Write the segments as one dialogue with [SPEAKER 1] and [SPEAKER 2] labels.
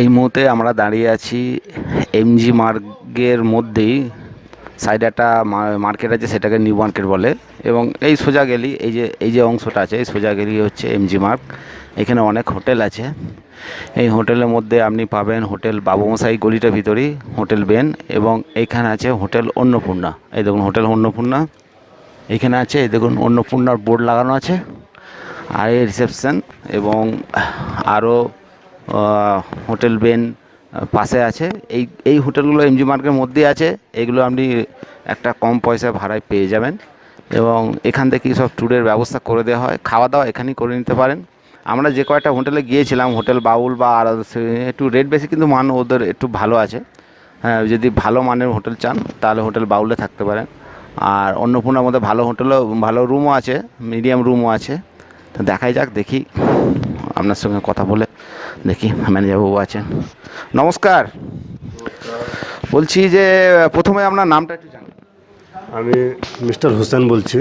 [SPEAKER 1] এই মুহূর্তে আমরা দাঁড়িয়ে আছি এমজি মার্গের মধ্যেই। সাইডে একটা মার্কেট আছে, সেটাকে নিউ মার্কেট বলে। এবং এই সোজা গেলি, এই যে এই যে অংশটা আছে, এই সোজা গেলি হচ্ছে এমজি মার্গ এখানে অনেক হোটেল আছে। এই হোটেলের মধ্যে আপনি পাবেন হোটেল বাবুমশাই গলিটার ভিতরেই, হোটেল বেন, এবং এইখানে আছে হোটেল অন্নপূর্ণা। এই দেখুন, হোটেল অন্নপূর্ণা। এখানে আছে, এই দেখুন, অন্নপূর্ণার বোর্ড লাগানো আছে। আর এই রিসেপশন এবং আরও হোটেল বেন পাশে আছে। এই এই হোটেলগুলো এমজি মার্কের মধ্যেই আছে। এগুলো আপনি একটা কম পয়সায় ভাড়ায় পেয়ে যাবেন। এবং এখান থেকেই সব ট্যুরের ব্যবস্থা করে দেওয়া হয়। খাওয়া দাওয়া এখানেই করে নিতে পারেন। আমরা যে কয়েকটা হোটেলে গিয়েছিলাম, হোটেল বাউল বা আর একটু রেট বেশি কিন্তু মান ওদের একটু ভালো আছে। হ্যাঁ যদি ভালো মানের হোটেল চান, তাহলে হোটেল বাউলে থাকতে পারেন। আর অন্নপূর্ণার মধ্যে ভালো হোটেলও, ভালো রুমও আছে মিডিয়াম রুমও আছে। তো দেখাই যাক, দেখি আপনার সঙ্গে কথা বলে দেখি ম্যানেজারবাবু আছেন। নমস্কার। বলছি যে প্রথমে আপনার নামটা একটু জানান।
[SPEAKER 2] আমি মিস্টার হোসেন বলছি।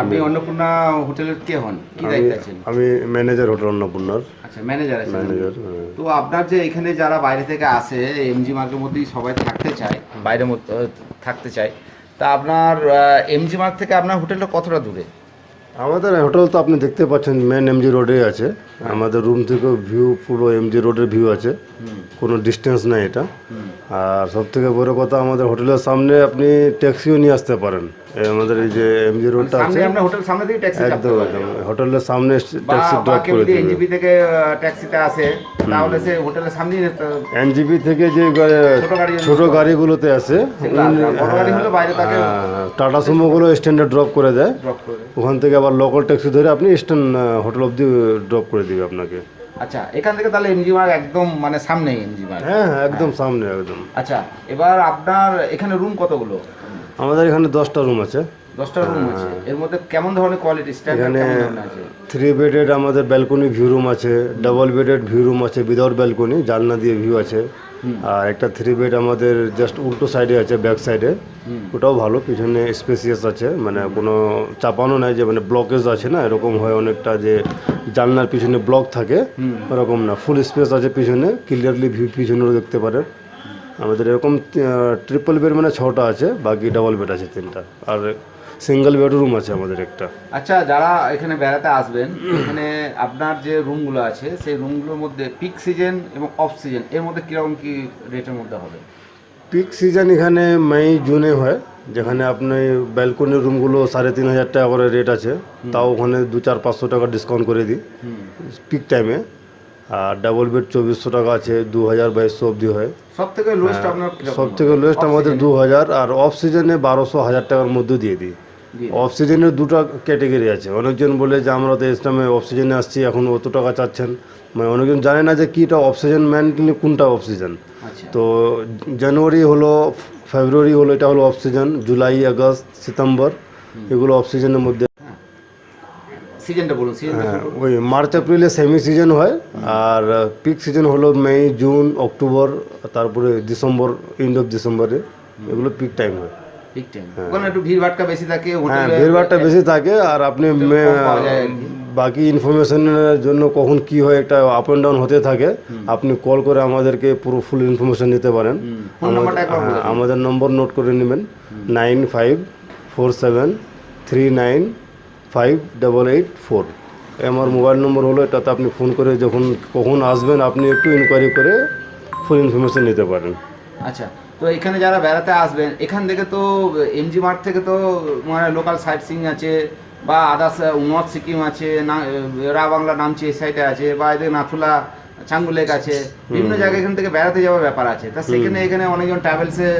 [SPEAKER 1] আপনি অন্নপূর্ণা হোটেলের কে হন? কি দায়িত্বে আছেন?
[SPEAKER 2] আমি ম্যানেজার হোটেল অন্নপূর্ণার।
[SPEAKER 1] আচ্ছা ম্যানেজার আছেন।
[SPEAKER 2] ম্যানেজার।
[SPEAKER 1] তো আপনার যে এখানে যারা বাইরে থেকে আসে এমজি মার্কের মধ্যেই সবাই থাকতে চায় বাইরের মধ্যে থাকতে চায় তা আপনার এমজি মার্ক থেকে আপনার হোটেলটা কতটা দূরে?
[SPEAKER 2] আমাদের হোটেল তো আপনি দেখতে পাচ্ছেন মেন এমজি রোডে আছে। আমাদের রুম থেকে ভিউ পুরো এমজি রোডের ভিউ আছে। কোনো ডিস্টেন্স নাই এটা। আর সব থেকে বড় কথা আমাদের হোটেলের সামনে আপনি ট্যাক্সিও নিয়ে আসতে পারেন। আমাদের এই যে এমজি রোডটা আছে
[SPEAKER 1] সামনে আপনার হোটেল সামনে থেকে ট্যাক্সি
[SPEAKER 2] একদম একদম। হোটেলের সামনে ট্যাক্সি ড্রপ করে দেবে।
[SPEAKER 1] এনজিপি থেকে ট্যাক্সিতে আসে তাহলে সে হোটেলের সামনেই
[SPEAKER 2] এনজিপি থেকে যে
[SPEAKER 1] ছোট
[SPEAKER 2] গাড়িগুলোতে আছে টাটা সুমোগুলো স্ট্যান্ডে ড্রপ করে দেয়।
[SPEAKER 1] ড্রপ করে
[SPEAKER 2] ওখান থেকে আবার লোকাল ট্যাক্সি ধরে আপনি স্ট্যান্ড হোটেল অবধি ড্রপ করে দিবে আপনাকে।
[SPEAKER 1] আচ্ছা এখান থেকে তাহলে এমজি মার্ক একদম মানে সামনেই এমজি মার্ক
[SPEAKER 2] হ্যাঁ হ্যাঁ একদম সামনে একদম।
[SPEAKER 1] আচ্ছা এবার আপনার এখানে রুম কতগুলো?
[SPEAKER 2] আমাদের এখানে দশটা রুম আছে।
[SPEAKER 1] দশটা রুম আছে। এর মধ্যে কেমন ধরনের কোয়ালিটি
[SPEAKER 2] এখানে থ্রি বেডেড আমাদের ব্যালকনি ভিউ রুম আছে ডাবল বেডেড ভিউ রুম আছে উইদাউট ব্যালকনি জানলা দিয়ে ভিউ আছে। আর একটা থ্রি বেড আমাদের জাস্ট উল্টো সাইডে আছে ব্যাক সাইডে ওটাও ভালো পিছনে স্পেসিয়াস আছে মানে কোনো চাপানো নাই যে মানে ব্লকেজ আছে না এরকম হয় অনেকটা যে জানলার পিছনে ব্লক থাকে ওরকম না। ফুল স্পেস আছে পিছনে ক্লিয়ারলি ভিউ পিছনেও দেখতে পারেন। আমাদের এরকম ট্রিপল বেড মানে ছটা আছে বাকি ডাবল বেড আছে তিনটা। আর সিঙ্গেল বেডরুম আছে আমাদের একটা।
[SPEAKER 1] আচ্ছা যারা এখানে বেড়াতে আসবেন এখানে আপনার যে রুমগুলো আছে সেই রুমগুলোর মধ্যে পিক সিজন এবং অফ সিজন এর মধ্যে কীরকম কী রেটের মধ্যে হবে?
[SPEAKER 2] পিক সিজন এখানে মে জুনে হয় যেখানে আপনি ব্যালকনির রুমগুলো সাড়ে তিন হাজার টাকা করে রেট আছে তাও ওখানে দু চার পাঁচশো টাকা ডিসকাউন্ট করে দিই পিক টাইমে আর ডাবল বেড চব্বিশশো টাকা আছে দু হাজার বাইশশো অবধি হয়।
[SPEAKER 1] সব থেকে লোয়েস্ট আপনার কীরকম
[SPEAKER 2] সব থেকে লোয়েস্ট আমাদের দু হাজার আর অফ সিজনে বারোশো হাজার টাকার মধ্যে দিয়ে দিই। অফ সিজনের দুটো ক্যাটেগরি আছে। অনেকজন বলে যে আমরা তো ইসলামে অফ সিজনে আসছি এখন অত টাকা চাচ্ছেন। মানে অনেকজন জানে না যে কীটা অফ সিজন মেনলি কোনটা অফ সিজন
[SPEAKER 1] আচ্ছা।
[SPEAKER 2] তো জানুয়ারি হলো ফেব্রুয়ারি হলো এটা হলো অফ সিজন জুলাই আগস্ট সেপ্টেম্বর এগুলো অফ সিজনের মধ্যে
[SPEAKER 1] সিজনটা বলুন
[SPEAKER 2] হ্যাঁ, ওই মার্চ এপ্রিলে সেমি সিজন হয় আর পিক সিজন হলো মে জুন অক্টোবর তারপরে ডিসেম্বর এন্ড অফ ডিসেম্বরে এগুলো পিক টাইম হয়।
[SPEAKER 1] ঠিক টাইম ওখানে একটু ভিড় ভাটকা বেশি থাকে
[SPEAKER 2] হ্যাঁ
[SPEAKER 1] হোটেলে
[SPEAKER 2] ভিড়ভাড়টা বেশি থাকে আর আপনি। বাকি ইনফরমেশনের জন্য কখন কি হয় একটা আপ অ্যান্ড ডাউন হতে থাকে আপনি কল করে আমাদেরকে পুরো ফুল ইনফরমেশন নিতে পারেন। হ্যাঁ, আমাদের নম্বর নোট করে নেবেন nine five four seven three nine five double eight four আমার মোবাইল নম্বর হলো, এটাতে আপনি ফোন করে যখন কখন আসবেন, আপনি একটু ইনকোয়ারি করে ফুল ইনফরমেশন নিতে পারেন।
[SPEAKER 1] আচ্ছা তো এখানে যারা বেড়াতে আসবেন, এখান থেকে তো এমজি মার্ট থেকে তো মানে লোকাল সাইট সিং আছে, বা আদার্স নর্থ সিকিম আছে, না রা বাংলা নামচি এই সাইডে আছে, বা এদের নাথুলা চাঙ্গু লেক আছে বিভিন্ন জায়গায় এখান থেকে বেড়াতে যাওয়ার ব্যাপার আছে। তা সেখানে এখানে অনেকজন ট্রাভেলসের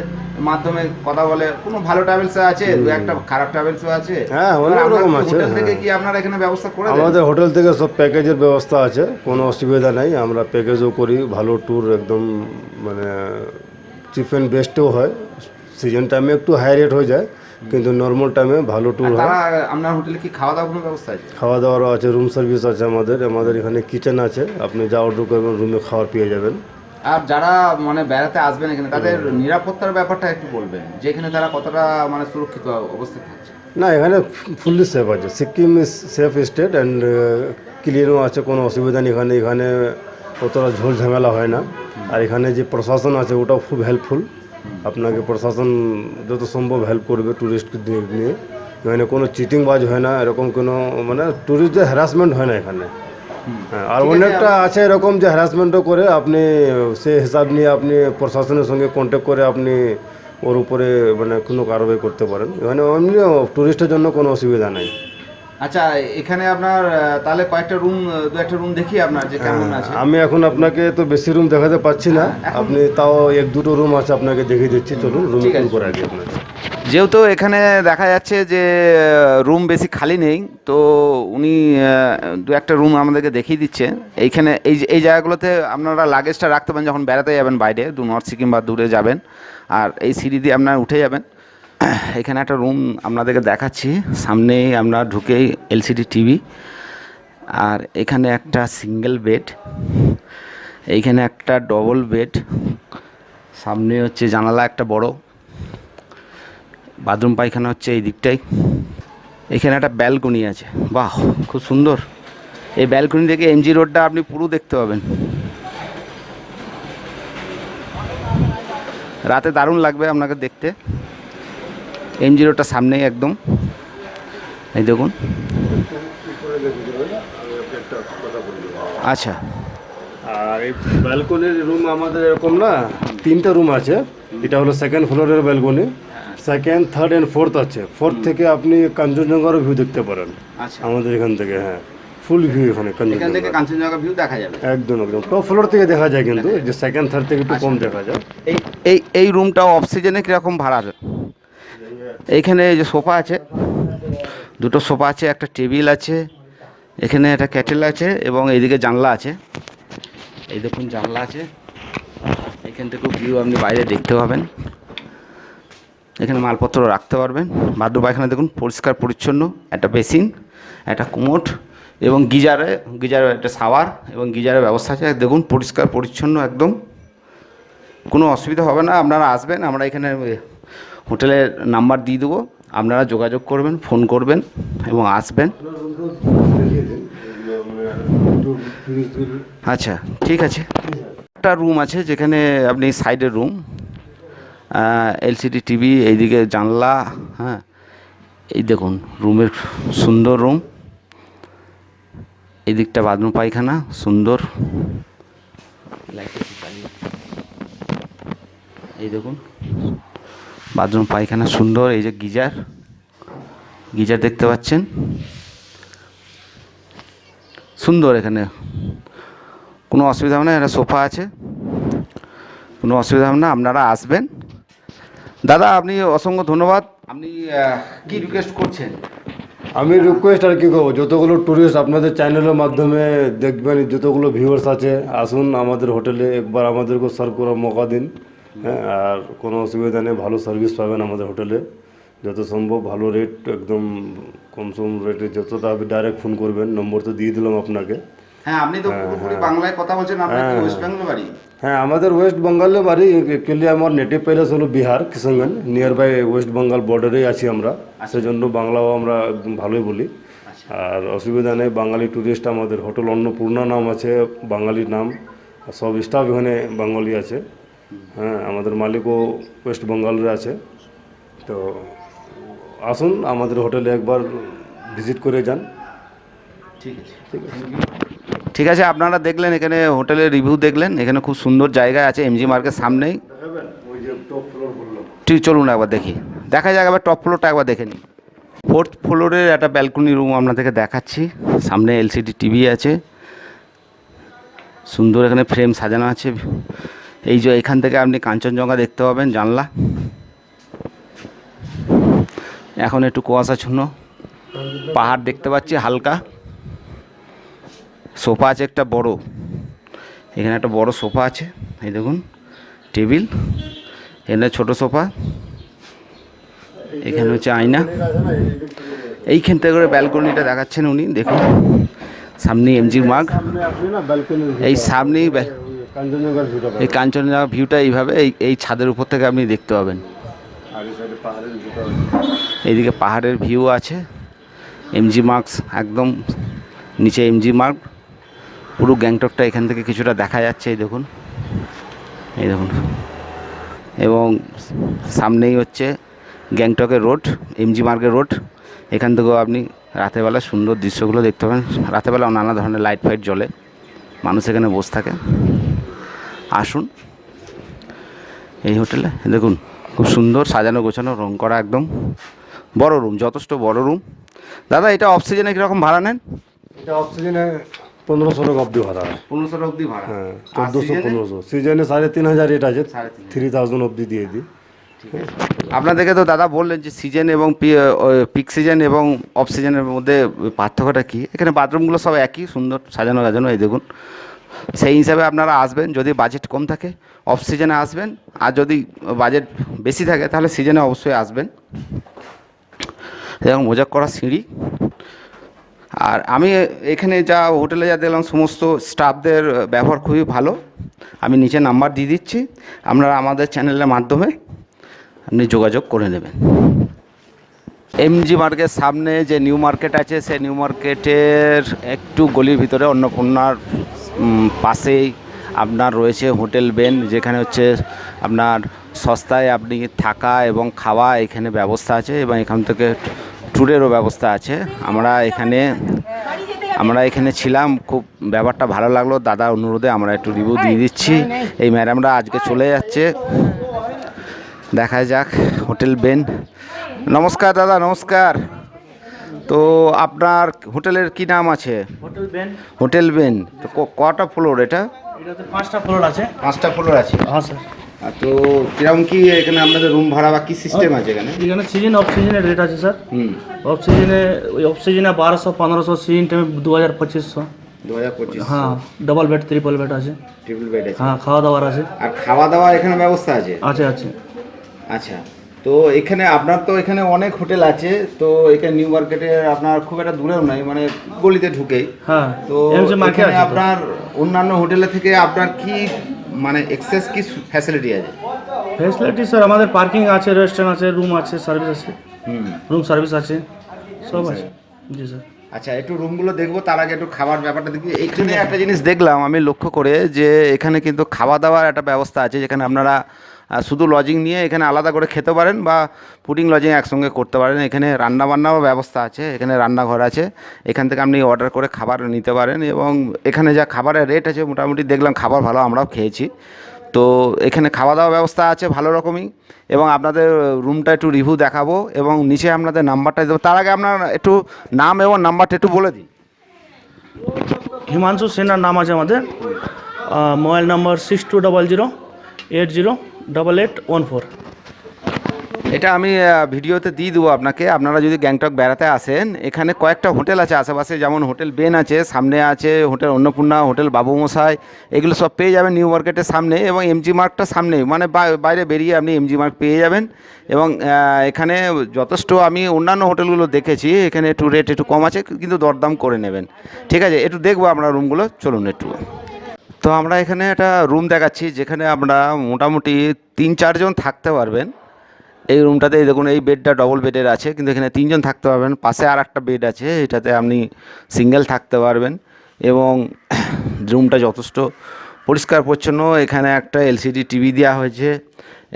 [SPEAKER 1] মাধ্যমে কথা বলে। কোনো ভালো ট্রাভেলস আছে? দু একটা খারাপ ট্রাভেলসও আছে?
[SPEAKER 2] হ্যাঁ, অনেক রকম আছে,
[SPEAKER 1] হোটেল থেকে। কি আপনারা এখানে ব্যবস্থা করে দেন?
[SPEAKER 2] আমাদের হোটেল থেকে সব প্যাকেজের ব্যবস্থা আছে কোনো অসুবিধা নাই। আমরা প্যাকেজও করি ভালো ট্যুর একদম মানে চিপ অ্যান্ড বেস্টও হয়। সিজন টাইমে একটু হাই রেট হয়ে যায়। কিন্তু নর্মাল টাইমে ভালো ট্যুর হয়।
[SPEAKER 1] আপনার হোটেলে কি খাওয়া দাওয়ার কোনো ব্যবস্থা আছে?
[SPEAKER 2] খাওয়া দাওয়ারও আছে রুম সার্ভিস আছে আমাদের আমাদের এখানে কিচেন আছে আপনি যা অর্ডার করবেন রুমে খাওয়ার পেয়ে যাবেন।
[SPEAKER 1] আর যারা মানে বেড়াতে আসবেন এখানে তাদের নিরাপত্তার ব্যাপারটা একটু বলবেন যে এখানে তারা কতটা মানে সুরক্ষিত অবস্থায় থাকছে?
[SPEAKER 2] না এখানে ফুললি সেফ আছে Sikkim is safe state and ক্লিয়ারও আছে কোনো অসুবিধা নেই এখানে এখানে অতটা ঝোল ঝামেলা হয় না। আর এখানে যে প্রশাসন আছে ওটাও খুব হেল্পফুল আপনাকে প্রশাসন যত সম্ভব হেল্প করবে ট্যুরিস্টকে নিয়ে। এখানে কোনো চিটিং বাজ হয় না এরকম কোনো মানে ট্যুরিস্টদের হ্যারাসমেন্ট হয় না এখানে। হ্যাঁ, আর অনেকটা আছে এরকম যে হ্যারাসমেন্টও করে আপনি সে হিসাব নিয়ে আপনি প্রশাসনের সঙ্গে কন্ট্যাক্ট করে আপনি ওর উপরে মানে কোনো কারবাই করতে পারেন। এখানে এমনি ট্যুরিস্টের জন্য কোনো অসুবিধা নেই।
[SPEAKER 1] আচ্ছা এখানে আপনার তাহলে কয়েকটা রুম দু একটা রুম দেখি আপনার যে কেমন আছে।
[SPEAKER 2] আমি এখন আপনাকে তো বেশি রুম দেখাতে পাচ্ছি না। আপনি তাও এক দুটো রুম আছে আপনাকে দেখিয়ে দিচ্ছি। চলুন রুম। করে আপনাকে।
[SPEAKER 1] যেহেতু এখানে দেখা যাচ্ছে যে রুম বেশি খালি নেই তো উনি দু একটা রুম আমাদেরকে দেখিয়ে দিচ্ছে। এইখানে এই যে- এই জায়গাগুলোতে আপনারা লাগেজটা রাখতে পারেন যখন বেড়াতে যাবেন বাইরে দু নর্থ সিকিম বা দূরে যাবেন আর এই সিঁড়ি দিয়ে আপনারা উঠে যাবেন। এখানে একটা রুম আপনাদেরকে দেখাচ্ছি। সামনেই আমরা ঢুকেই এলসিডি টিভি আর এখানে একটা সিঙ্গেল বেড এইখানে একটা ডবল বেড সামনে হচ্ছে জানালা একটা বড়। বাথরুম পায়খানা হচ্ছে এই দিকটাই। এখানে একটা ব্যালকনি আছে। বাহ, খুব সুন্দর। এই ব্যালকনি থেকে এমজি রোডটা আপনি পুরো দেখতে পাবেন। রাতে দারুণ লাগবে আপনাকে দেখতে। এমজি রোডটা সামনেই একদম। এই দেখুন। আচ্ছা।
[SPEAKER 2] আর এই ব্যালকনির রুম আমাদের এরকম না? তিনটা রুম আছে। এটা হলো সেকেন্ড ফ্লোরের balcony second third and fourth আছে। ফোর্থ থেকে আপনি কাঞ্চনজঙ্ঘারও ভিউ দেখতে পারেন।
[SPEAKER 1] আচ্ছা।
[SPEAKER 2] আমাদের এখান থেকে হ্যাঁ। ফুল ভিউ এখানে কাঞ্চনজঙ্ঘা
[SPEAKER 1] কাঞ্চনজঙ্ঘা ভিউ দেখা যাবে।
[SPEAKER 2] একদম একদম। টপ ফ্লোর থেকে দেখা যায় কিন্তু। যে সেকেন্ড থার্ড থেকে একটু কম দেখা যায়।
[SPEAKER 1] এই এই এই রুমটা অফ সিজনে কীরকম ভাড়া এইখানে এই যে সোফা আছে, দুটো সোফা আছে, একটা টেবিল আছে, এখানে একটা ক্যাটেল আছে এবং এইদিকে জানলা আছে। এই দেখুন জানলা আছে, এখান থেকেও ভিউ আপনি বাইরে দেখতে পাবেন। এখানে মালপত্র রাখতে পারবেন। বাথরুম পায়খানা দেখুন, পরিষ্কার, পরিচ্ছন্ন, একটা বেসিন, একটা কুমোট এবং গিজারে গিজারের একটা সাওয়ার এবং গিজারের ব্যবস্থা আছে। দেখুন, পরিষ্কার, পরিচ্ছন্ন একদম। কোনো অসুবিধা হবে না, আপনারা আসবেন, আমরা এখানে হোটেলের নাম্বার দিয়ে দেবো। আপনারা যোগাযোগ করবেন, ফোন করবেন এবং আসবেন। আচ্ছা ঠিক আছে। একটা রুম আছে যেখানে আপনি সাইডের রুম এলসিডি টিভি, এইদিকে জানলা হ্যাঁ। এই দেখুন, রুমের সুন্দর রুম। এই দিকটা বাথরুম পায়খানা, সুন্দর। এই দেখুন বাথরুম পায়খানা সুন্দর, এই যে গিজার। গিজার দেখতে পাচ্ছেন। সুন্দর এখানে। কোনো অসুবিধা হবে না, এখানে সোফা আছে। কোনো অসুবিধা হবে না, আপনারা আসবেন। দাদা, আপনি অসংখ্য ধন্যবাদ। আপনি কি রিকোয়েস্ট করছেন?
[SPEAKER 2] আমি রিকোয়েস্ট আর কি করব? যতগুলো ট্যুরিস্ট আপনাদের চ্যানেলের মাধ্যমে দেখবেন, যতগুলো ভিউয়ার্স আছে, আসুন আমাদের হোটেলে একবার আমাদেরকে সার্ভ করার মৌকা দিন। হ্যাঁ আর কোনো অসুবিধা নেই ভালো সার্ভিস পাবেন আমাদের হোটেলে যত সম্ভব ভালো রেট একদম কম সম রেটে যতটা আপনি ডাইরেক্ট ফোন করবেন নম্বর তো দিয়ে দিলাম আপনাকে।
[SPEAKER 1] হ্যাঁ আপনি তো পুরোপুরি বাংলায় কথা বলছেন কি ওয়েস্ট বেঙ্গল বাড়ি?
[SPEAKER 2] হ্যাঁ আমাদের ওয়েস্ট বেঙ্গলে বাড়ি অ্যাকচুয়ালি আমার নেটিভ প্যালেস হলো Bihar Kishanganj. Near by West Bengal বর্ডারেই আছি আমরা। সেজন্য বাংলাও আমরা একদম ভালোই বলি। আর অসুবিধা নেই বাঙালি ট্যুরিস্ট আমাদের। হোটেল অন্নপূর্ণা নাম আছে বাঙালির নাম। সব স্টাফ এখানে বাঙালি আছে। হ্যাঁ আমাদের মালিকও ওয়েস্ট বেঙ্গলের আছে। তো আসুন আমাদের হোটেলে একবার ভিজিট করে যান।
[SPEAKER 1] ঠিক আছে। ঠিক আছে। ঠিক আছে আপনারা দেখলেন এখানে হোটেলের রিভিউ দেখলেন। এখানে খুব সুন্দর জায়গা আছে এমজি মার্কেট সামনেই। ঠিক চলুন একবার দেখি। দেখা যাক একবার টপ ফ্লোরটা একবার দেখে নিই। ফোর্থ ফ্লোরের একটা ব্যালকনি রুম আপনাদেরকে দেখাচ্ছি। সামনে এলসিডি টিভি আছে। সুন্দর এখানে ফ্রেম সাজানো আছে। এই যে এখান থেকে আপনি কাঞ্চনজঙ্ঘা দেখতে পাবেন, জানলা। এখন একটু কুয়াশা কুয়াশাচ্ছন্ন পাহাড় দেখতে পাচ্ছি হালকা। সোফা আছে একটা বড়। এখানে একটা বড় সোফা আছে। এই দেখুন, টেবিল। এখানে ছোট সোফা। এখানে হচ্ছে আয়না। এইখান থেকে করে ব্যালকনিটা দেখাচ্ছেন উনি, দেখুন। সামনে এমজি
[SPEAKER 2] ব্যালকনি
[SPEAKER 1] এই সামনেই এই কাঞ্চনজঙ্ঘা ভিউটা এইভাবে এই এই ছাদের উপর থেকে আপনি দেখতে পাবেন। এইদিকে পাহাড়ের ভিউ আছে এমজি মার্কস একদম নিচে এমজি মার্ক পুরো গ্যাংটকটা এখান থেকে কিছুটা দেখা যাচ্ছে এই দেখুন। এই দেখুন। এবং সামনেই হচ্ছে গ্যাংটকের রোড এমজি মার্গের রোড। এখান থেকেও আপনি রাতেরবেলা সুন্দর দৃশ্যগুলো দেখতে পাবেন। রাতেরবেলা নানা ধরনের লাইট ফাইট জ্বলে। মানুষ এখানে বসে থাকে। আসুন। এই হোটেলে দেখুন খুব সুন্দর সাজানো গোছানো রং করা একদম। বড় রুম যথেষ্ট বড় রুম। দাদা এটা অফ সিজনে কীরকম ভাড়া নেন?
[SPEAKER 2] এটা অফ সিজনে পনেরোশো টাকা অবধি ভাড়া।
[SPEAKER 1] পনেরোশো টাকা অবধি ভাড়া?
[SPEAKER 2] হ্যাঁ চোদ্দোশো পনেরোশো। সিজনে সাড়ে তিন হাজার এটা আছে থ্রি থাউজেন্ড অবধি দিয়ে দিই।
[SPEAKER 1] আপনাদেরকে তো দাদা বললেন যে সিজন এবং পিক সিজন এবং অফ সিজনের মধ্যে পার্থক্যটা কী? এখানে বাথরুমগুলো সব একই সুন্দর সাজানো সাজানো এই দেখুন। সেই হিসাবে আপনারা আসবেন, যদি বাজেট কম থাকে অফ সিজনে আসবেন, আর যদি বাজেট বেশি থাকে, তাহলে সিজনে অবশ্যই আসবেন। এবং মজা করা সিঁড়ি। আর আমি এখানে যা হোটেলে যা দেখলাম, সমস্ত স্টাফদের ব্যবহার খুবই ভালো। আমি নিচে নাম্বার দিয়ে দিচ্ছি। আপনারা আমাদের চ্যানেলের মাধ্যমে আপনি যোগাযোগ করে নেবেন। এমজি মার্কের সামনে যে নিউ মার্কেট আছে, সেই নিউ মার্কেটের একটু গলির ভিতরে অন্নপূর্ণার পাশেই আপনার রয়েছে হোটেল বেন, যেখানে হচ্ছে আপনার সস্তায় আপনি থাকা এবং খাওয়া এখানে ব্যবস্থা আছে এবং এখান থেকে ট্যুরেরও ব্যবস্থা আছে। আমরা এখানে আমরা এখানে ছিলাম, খুব ব্যাপারটা ভালো লাগল। দাদার অনুরোধে আমরা একটু রিভিউ দিয়ে দিচ্ছি। এই ম্যাডামরা আজকে চলে যাচ্ছে। দেখা যাক, হোটেল বেন। নমস্কার দাদা, নমস্কার। তো আপনার হোটেলের কি নাম আছে?
[SPEAKER 3] Hotel Ben.
[SPEAKER 1] Hotel Ben. তো কটা ফ্লোর এটা?
[SPEAKER 3] এটাতে পাঁচটা ফ্লোর আছে।
[SPEAKER 1] পাঁচটা ফ্লোর আছে।
[SPEAKER 3] হ্যাঁ স্যার।
[SPEAKER 1] তো কীরকম কি এখানে আপনাদের রুম ভাড়া বা কি সিস্টেম আছে এখানে?
[SPEAKER 3] এখানে সিজন অফ সিজনের রেট আছে স্যার।
[SPEAKER 1] হুম।
[SPEAKER 3] অফ সিজনে ওই অফ সিজনে বারোশো পনেরোশো সিজন টাইমে দু হাজার পঁচিশশো। হ্যাঁ ডবল বেড ট্রিপল বেড আছে।
[SPEAKER 1] ট্রিপল বেড আছে।
[SPEAKER 3] হ্যাঁ খাওয়া দাওয়ার আছে।
[SPEAKER 1] আর খাওয়া দাওয়া এখানে ব্যবস্থা আছে?
[SPEAKER 3] আছে আছে।
[SPEAKER 1] আচ্ছা। তো এখানে আপনার তো এখানে অনেক হোটেল আছে তো এখানে নিউ মার্কেটে আপনার খুব একটা দূরেও নাই মানে গলিতে ঢুকেই।
[SPEAKER 3] হ্যাঁ
[SPEAKER 1] তো এখানে আপনার অন্যান্য হোটেলের থেকে আপনার কি মানে এক্সেস কি ফ্যাসিলিটি আছে?
[SPEAKER 3] ফ্যাসিলিটি স্যার আমাদের পার্কিং আছে রেস্টুরেন্ট আছে রুম আছে সার্ভিস আছে।
[SPEAKER 1] হুম।
[SPEAKER 3] রুম সার্ভিস আছে সব আছে। জি স্যার
[SPEAKER 1] আচ্ছা একটু রুমগুলো দেখব তার আগে একটু খাবার ব্যাপারটা দেখি। এখানে একটা জিনিস দেখলাম আমি লক্ষ্য করে যে এখানে কিন্তু খাওয়া দাওয়ার একটা ব্যবস্থা আছে যেখানে আপনারা আহ, শুধু লজিং নিয়ে এখানে আলাদা করে খেতে পারেন বা পুডিং লজিং একসঙ্গে করতে পারেন। এখানে রান্না বান্নারও ব্যবস্থা আছে এখানে রান্নাঘর আছে। এখান থেকে আপনি অর্ডার করে খাবার নিতে পারেন এবং এখানে যা খাবারের রেট আছে মোটামুটি দেখলাম খাবার ভালো আমরাও খেয়েছি। তো এখানে খাওয়া দাওয়া ব্যবস্থা আছে ভালো রকমই এবং আপনাদের রুমটা একটু রিভিউ দেখাবো এবং নিচে আপনাদের নাম্বারটা দেবো। তার আগে আপনার একটু নাম এবং নাম্বারটা একটু বলে দিই
[SPEAKER 3] হিমাংশু সেনার নাম আছে আমাদের। Mobile number six two double zero eight zero double eight one four
[SPEAKER 1] এটা আমি ভিডিওতে দিয়ে দেবো আপনাকে। আপনারা যদি গ্যাংটক বেড়াতে আসেন, এখানে কয়েকটা হোটেল আছে আশেপাশে, যেমন হোটেল বেন আছে, সামনে আছে হোটেল অন্নপূর্ণা, হোটেল বাবু মশাই এগুলো সব পেয়ে যাবেন নিউ মার্কেটের সামনে এবং এমজি মার্কটা সামনেই। মানে বাইরে বেরিয়ে আপনি এমজি মার্ক পেয়ে যাবেন এবং এখানে যথেষ্ট আমি অন্যান্য হোটেলগুলো দেখেছি, এখানে একটু রেট একটু কম আছে, কিন্তু দরদাম করে নেবেন। ঠিক আছে, একটু দেখব আপনার রুমগুলো চলুন একটু। তো আমরা এখানে একটা রুম দেখাচ্ছি যেখানে আমরা মোটামুটি তিন, চারজন থাকতে পারবেন। এই রুমটাতে এই দেখুন, এই বেডটা ডবল বেডের আছে, কিন্তু এখানে তিনজন থাকতে পারবেন। পাশে আর একটা বেড আছে, এটাতে আপনি সিঙ্গেল থাকতে পারবেন এবং রুমটা যথেষ্ট পরিষ্কার পরিচ্ছন্ন। এখানে একটা এলসিডি টিভি দেওয়া হয়েছে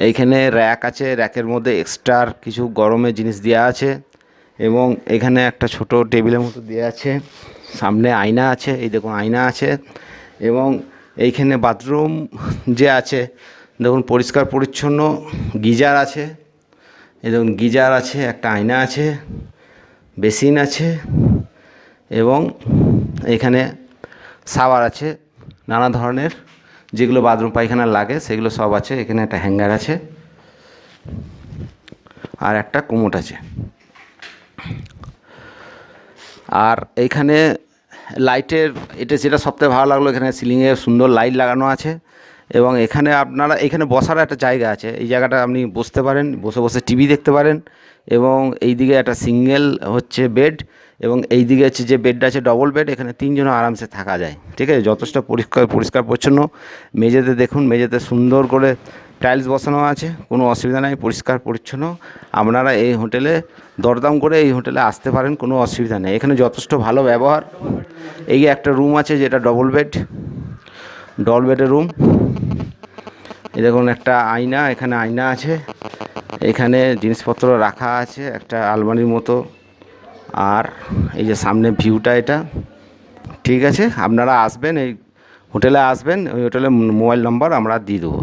[SPEAKER 1] এইখানে র্যাক আছে র্যাকের মধ্যে এক্সট্রার কিছু গরমের জিনিস দেওয়া আছে এবং এখানে একটা ছোট টেবিলের মতো দেওয়া আছে, সামনে আয়না আছে, এই দেখুন আয়না আছে এবং এইখানে বাথরুম যে আছে, দেখুন পরিষ্কার পরিচ্ছন্ন, গিজার আছে, এই দেখুন গিজার আছে, একটা আয়না আছে, বেসিন আছে, এবং এখানে সাওয়ার আছে, নানা ধরনের যেগুলো বাথরুম, পায়খানা লাগে, সেগুলো সব আছে, এখানে একটা হ্যাঙ্গার আছে, আর একটা কুমোট আছে। আর এইখানে লাইটের এটা যেটা সবথেকে ভালো লাগল এখানে সিলিংয়ে সুন্দর লাইট লাগানো আছে। এবং এখানে আপনারা, এখানে বসার একটা জায়গা আছে। এই জায়গাটা আপনি বসতে পারেন, বসে বসে টিভি দেখতে পারেন এবং এই দিকে একটা সিঙ্গেল হচ্ছে বেড এবং এই দিকে হচ্ছে যে বেডটা আছে ডবল বেড এখানে তিনজন আরামসে থাকা যায়। ঠিক আছে? যথেষ্ট পরিষ্কার পরিষ্কার পরিচ্ছন্ন। মেঝেতে দেখুন, মেঝেতে সুন্দর করে টাইলস বসানো আছে, কোনো অসুবিধা নাই, পরিষ্কার পরিচ্ছন্ন। আপনারা এই হোটেলে দরদাম করে এই হোটেলে আসতে পারেন, কোনো অসুবিধা নেই। এখানে যথেষ্ট ভালো ব্যবহার। এই একটা রুম আছে যেটা ডবল বেড ডবল বেডের রুম এরকম একটা আয়না, এখানে আয়না আছে। এখানে জিনিসপত্র রাখা আছে, একটা আলমারির মতো। আর এই যে সামনে ভিউটা এটা। ঠিক আছে, আপনারা আসবেন, এই হোটেলে আসবেন, ওই হোটেলে মোবাইল নাম্বার আমরা দিয়ে দেবো।